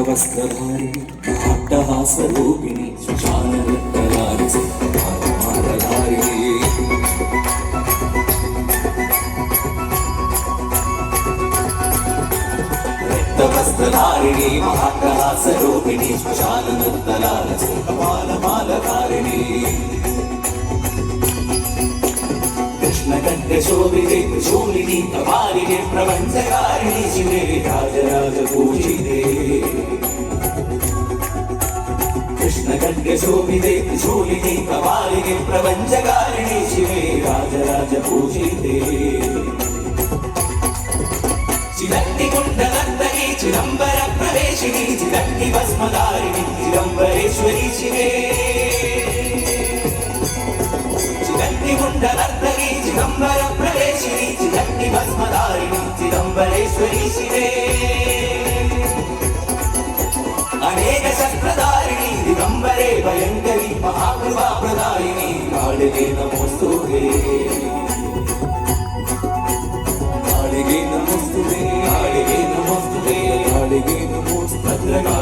వస్త్రధారిణి అట్టహాసరూపిణి శ్మశానరక్తధారి మాలధారిణి రక్తవస్త్రధారిణి మహాట్టహాసరూపిణి శ్మశానరక్తలాల మాలమాలధారిణి కృష్ణకంఠ శోభితే కపాలిని ప్రపంచకారిణి శివే రాజరాజ పూజితే కృష్ణకంఠ శోభితే త్రిశూలిని కపాలిని ప్రపంచకారిణి శివే రాజరాజ పూజితే. చిదంతి కుండలంతరి చిదంబర ప్రవేశిని చిదంతి భస్మధారిణి చిదంబరేశ్వరి శివే. చిదంతి గుండనర్తని చిదంబర ప్రవేశిని చిదంతి భస్మధారిణి చిదంబరేశ్వరి శివే. అనేక శస్త్రధారిణి దిగంబరే భయంకరి మహాకృపా ప్రదాయిని కాళికే నమోస్తుతే కాళికే నమోస్తుతే కాళికే నమోస్తుతే కాళికే నమోస్తు భద్రకాళికే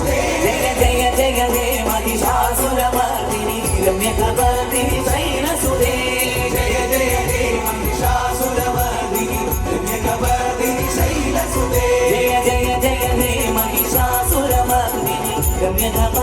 జయ జయ జయ జయ మహిషాసుర మర్దిని రమ్యకమర్దిని శైలసురే జయ జయ జయ మహిషాసుర మర్దిని రమ్యకమర్దిని శైలసురే జయ జయ జయ జయ మహిషాసుర మర్దిని రమ్యకమర్దిని